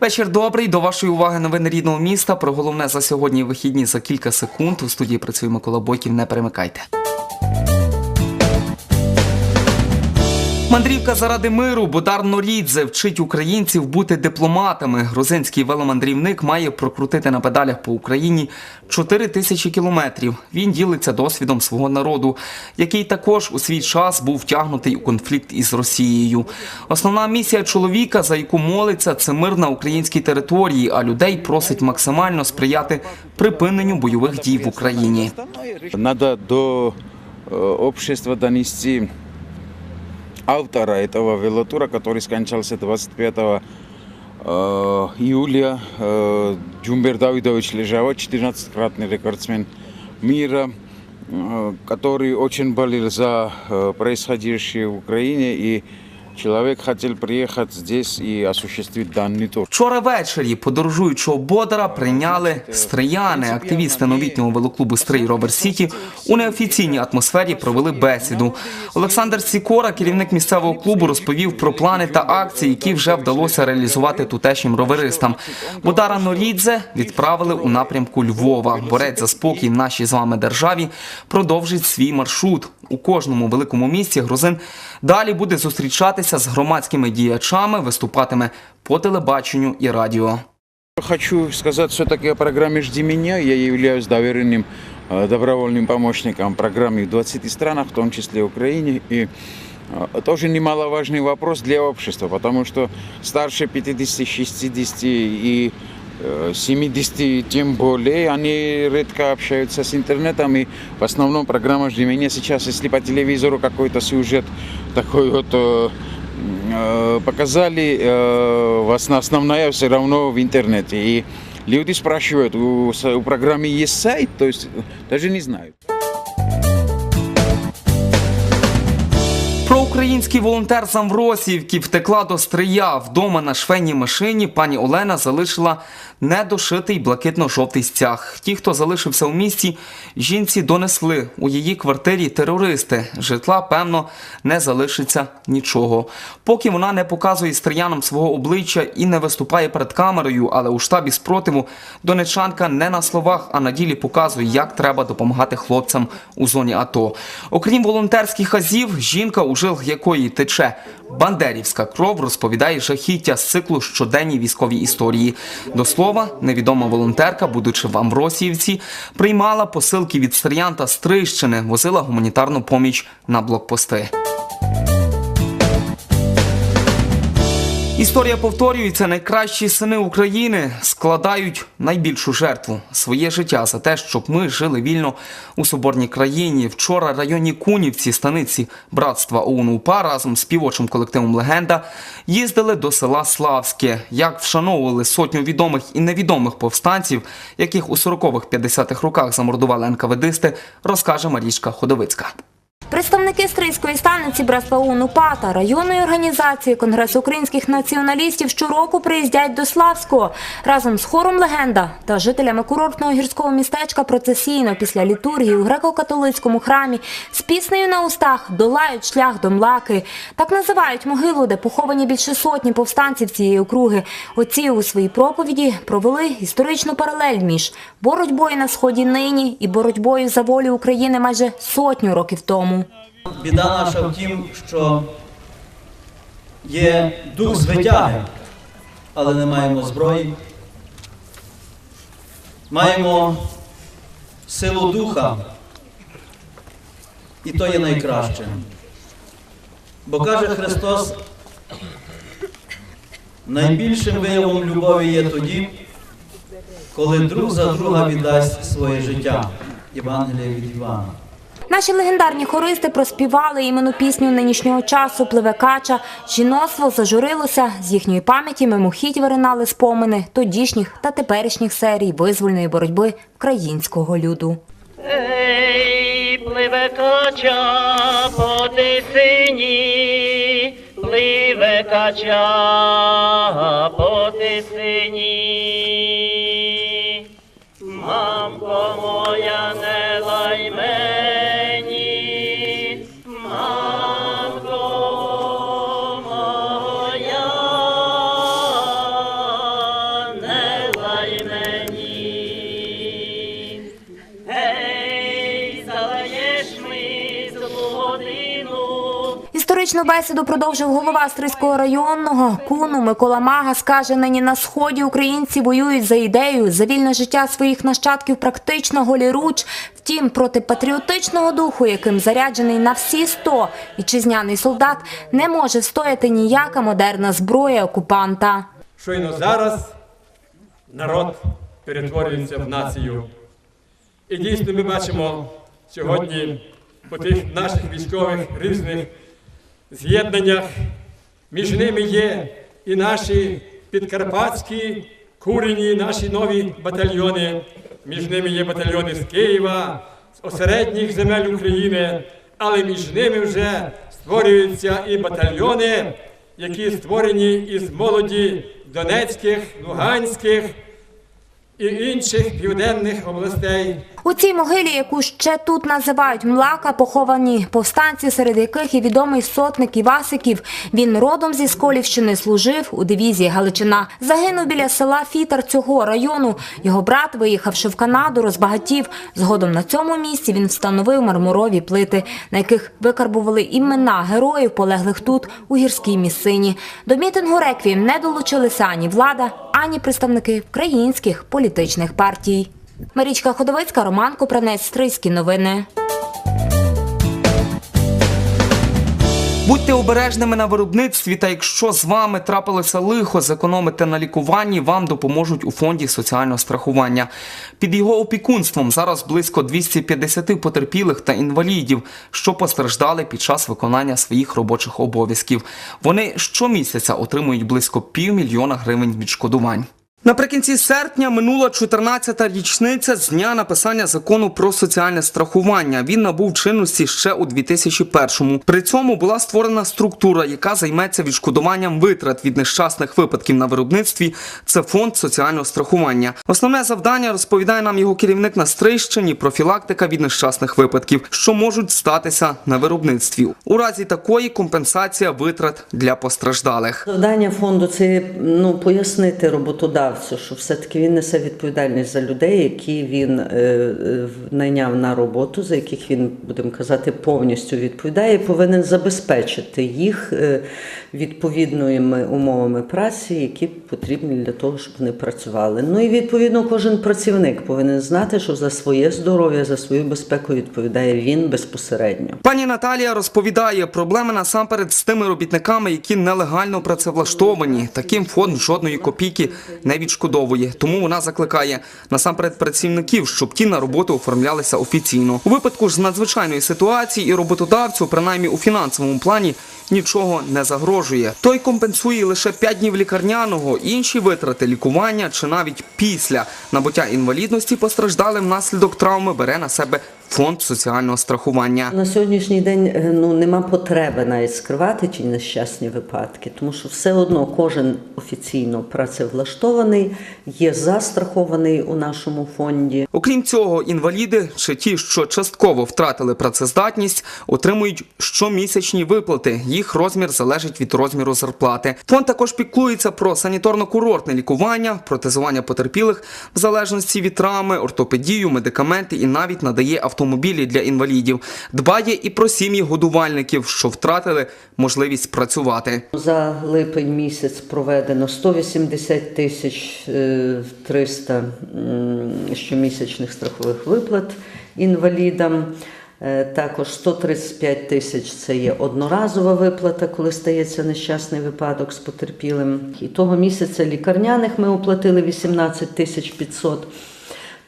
Вечір добрий. До вашої уваги новини рідного міста. Про головне за сьогодні вихідні за кілька секунд. У студії працює Микола Бойків. Не перемикайте. Мандрівка заради миру Бодар Норідзе вчить українців бути дипломатами. Грузинський веломандрівник має прокрутити на педалях по Україні 4 тисячі кілометрів. Він ділиться досвідом свого народу, який також у свій час був втягнутий у конфлікт із Росією. Основна місія чоловіка, за яку молиться, це мир на українській території, а людей просить максимально сприяти припиненню бойових дій в Україні. Надо до э, общества донести автора этого велотура, который скончался 25 э, июля. Э, Джумбер Давидович Лежава, 14-кратный рекордсмен мира, э, который очень болел за э, происходящее в Украине. И человек хотел приехать здесь и осуществить данный тур. Вчора ввечері подорожуючого Бодара прийняли стрияни. Активісти новітнього велоклубу Стрий Робер Сіті у неофіційній атмосфері провели бесіду. Олександр Сікора, керівник місцевого клубу, розповів про плани та акції, які вже вдалося реалізувати тутешнім роверистам. Бодара Норідзе відправили у напрямку Львова. Борець за спокій в нашій з вами державі продовжить свій маршрут У кожному великому місті грузин далі буде зустрічатися з громадськими діячами, виступатиме по телебаченню і радіо. Хочу сказать все-таки о программе «Жди меня». Я являюсь доверенным э, добровольным помощником программы в 20 странах, в том числе Украине. И э, тоже немаловажный вопрос для общества, потому что старше 50, 60 и э, 70 тем более, они редко общаются с интернетом. И в основном программа «Жди меня» сейчас, если по телевизору какой-то сюжет такой вот э, э, показали, э, в основ- основная все равно в интернете. И люди спрашивают, у, с- у программы есть сайт, то есть э, даже не знают. Проукраїнський волонтер з Амвросіївки втекла до Стрия. Вдома на швейній машині пані Олена залишила недошитий блакитно-жовтий стяг. Ті, хто залишився у місті, жінці донесли у її квартирі терористи. Житла, певно, не залишиться нічого. Поки вона не показує стріянам свого обличчя і не виступає перед камерою, але у штабі спротиву донечанка не на словах, а на ділі показує, як треба допомагати хлопцям у зоні АТО. Окрім волонтерських азів, жінка, у жил якої тече бандерівська кров, розповідає жахіття з циклу щоденні військові історії. До слова, невідома волонтерка, будучи в Амросіївці, приймала посилки від Стриян та Стрищини, возила гуманітарну поміч на блокпости. Історія повторюється. Найкращі сини України складають найбільшу жертву своє життя за те, щоб ми жили вільно у соборній країні. Вчора районні Кунівці, станиці братства ОУН УПА разом з співочим колективом Легенда їздили до села Славське. Як вшановували сотню відомих і невідомих повстанців, яких у 40-50-х роках замордували НКВДисти, розкаже Марічка Ходовицька. Представники Стрийської станиці братства УНУПА районної організації Конгресу українських націоналістів щороку приїздять до Славського разом з хором легенда та жителями курортного гірського містечка процесійно після літургії у греко-католицькому храмі з піснею на устах долають шлях до млаки. Так називають могилу, де поховані більше сотні повстанців цієї округи. Отці у своїй проповіді провели історичну паралель між боротьбою на сході нині і боротьбою за волю України майже сотню років тому. Біда наша в тім, що є дух звитяги, але не маємо зброї. Маємо силу духа, і то є найкраще. Бо каже Христос, найбільшим виявом любові є тоді, коли друг за друга віддасть своє життя. Євангеліє від Івана. Наші легендарні хористи проспівали імену пісню нинішнього часу Пливе кача. Жіноцтво зажурилося. З їхньої пам'яті мимохідь виринали спомини тодішніх та теперішніх серій визвольної боротьби українського люду. Ей, пливе кача по тисині, пливе кача по тисині. Історичну бесіду продовжив голова Стрийського районного куну Микола Мага. Скаже, нині на сході українці воюють за ідею, за вільне життя своїх нащадків практично голіруч. Втім, проти патріотичного духу, яким заряджений на всі сто вітчизняний солдат, не може стояти ніяка модерна зброя окупанта. Щойно зараз народ перетворюється в націю. І дійсно ми бачимо сьогодні по тих наших військових різних з'єднаннях. Між ними є і наші підкарпатські курені, наші нові батальйони. Між ними є батальйони з Києва, з осередніх земель України, але між ними вже створюються і батальйони, які створені із молоді Донецьких, Луганських і інших південних областей. У цій могилі, яку ще тут називають Млака, поховані повстанці, серед яких і відомий сотник Івасиків. Він родом зі Сколівщини служив у дивізії Галичина. Загинув біля села Фітер цього району. Його брат, виїхавши в Канаду, розбагатів. Згодом на цьому місці він встановив мармурові плити, на яких викарбували імена героїв, полеглих тут у гірській місцині. До мітингу реквієм не долучилися ані влада, ані представники українських політичних партій. Марічка Ходовицька, Роман Купранець, Стрийські новини. Будьте обережними на виробництві, та якщо з вами трапилося лихо, зекономити на лікуванні, вам допоможуть у фонді соціального страхування. Під його опікунством зараз близько 250 потерпілих та інвалідів, що постраждали під час виконання своїх робочих обов'язків. Вони щомісяця отримують близько півмільйона гривень відшкодувань. Наприкінці серпня минула 14-та річниця з дня написання закону про соціальне страхування. Він набув чинності ще у 2001-му. При цьому була створена структура, яка займеться відшкодуванням витрат від нещасних випадків на виробництві. Це фонд соціального страхування. Основне завдання розповідає нам його керівник на Стрийщині профілактика від нещасних випадків, що можуть статися на виробництві. У разі такої компенсація витрат для постраждалих. Завдання фонду це ну, пояснити роботодавцю, що все-таки він несе відповідальність за людей, які він е, е, найняв на роботу, за яких він, будемо казати, повністю відповідає, повинен забезпечити їх е, відповідними умовами праці, які потрібні для того, щоб вони працювали. Ну і відповідно кожен працівник повинен знати, що за своє здоров'я, за свою безпеку відповідає він безпосередньо. Пані Наталія розповідає, проблеми насамперед з тими робітниками, які нелегально працевлаштовані. Таким фонд жодної копійки не відшкодовує. Тому вона закликає насамперед працівників, щоб ті на роботу оформлялися офіційно. У випадку ж з надзвичайної ситуації і роботодавцю, принаймні у фінансовому плані, нічого не загрожує. Той компенсує лише 5 днів лікарняного, інші витрати лікування чи навіть після набуття інвалідності постраждалим внаслідок травми бере на себе фонд соціального страхування. На сьогоднішній день е, ну нема потреби навіть скривати ті нещасні випадки, тому що все одно кожен офіційно працевлаштований, є застрахований у нашому фонді. Окрім цього, інваліди чи ті, що частково втратили працездатність, отримують щомісячні виплати. Їх розмір залежить від розміру зарплати. Фонд також піклується про саніторно-курортне лікування, протезування потерпілих в залежності від травми, ортопедію, медикаменти і навіть надає автомобілі для інвалідів. Дбає і про сім'ї годувальників, що втратили можливість працювати. За липень місяць проведено 180 тисяч е, 300 щомісячних страхових виплат інвалідам. Е, Також 135 тисяч це є одноразова виплата, коли стається нещасний випадок з потерпілим. І того місяця лікарняних ми оплатили 18 тисяч 500.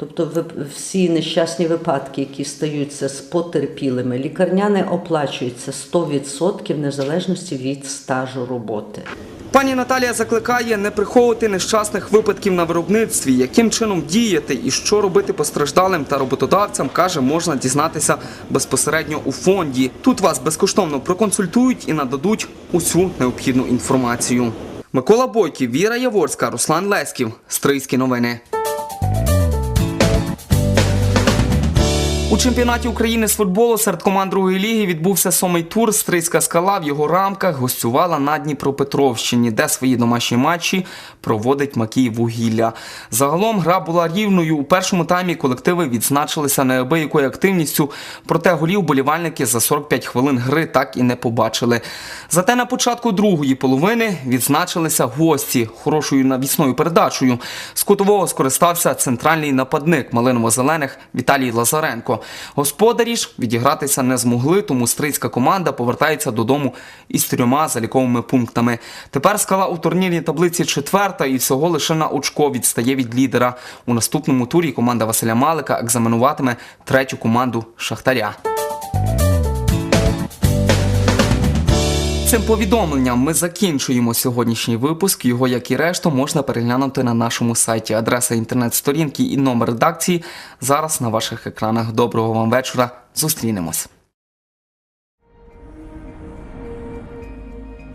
Тобто всі нещасні випадки, які стаються з потерпілими, лікарняне оплачується 100% в незалежності від стажу роботи. Пані Наталія закликає не приховувати нещасних випадків на виробництві, яким чином діяти і що робити постраждалим та роботодавцям, каже, можна дізнатися безпосередньо у фонді. Тут вас безкоштовно проконсультують і нададуть усю необхідну інформацію. Микола Бойків, Віра Яворська, Руслан Леськів. Стрийські новини. У чемпіонаті України з футболу серед команд другої ліги відбувся сьомий тур. Стрийська скала в його рамках гостювала на Дніпропетровщині, де свої домашні матчі проводить Макіїв вугілля. Загалом гра була рівною. У першому таймі колективи відзначилися неабиякою активністю, проте голів болівальники за 45 хвилин гри так і не побачили. Зате на початку другої половини відзначилися гості хорошою навісною передачею. З кутового скористався центральний нападник малиново-зелених Віталій Лазаренко. Господарі ж відігратися не змогли, тому стрийська команда повертається додому із трьома заліковими пунктами. Тепер скала у турнірній таблиці четверта і всього лише на очко відстає від лідера. У наступному турі команда Василя Малика екзаменуватиме третю команду Шахтаря. Цим повідомленням ми закінчуємо сьогоднішній випуск. Його, як і решту, можна переглянути на нашому сайті. Адреса інтернет-сторінки і номер редакції зараз на ваших екранах. Доброго вам вечора. Зустрінемось.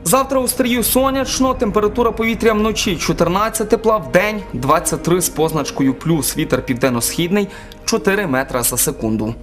Завтра у стрію сонячно, температура повітря вночі 14 тепла, в день 23 з позначкою плюс. Вітер південно-східний 4 метра за секунду.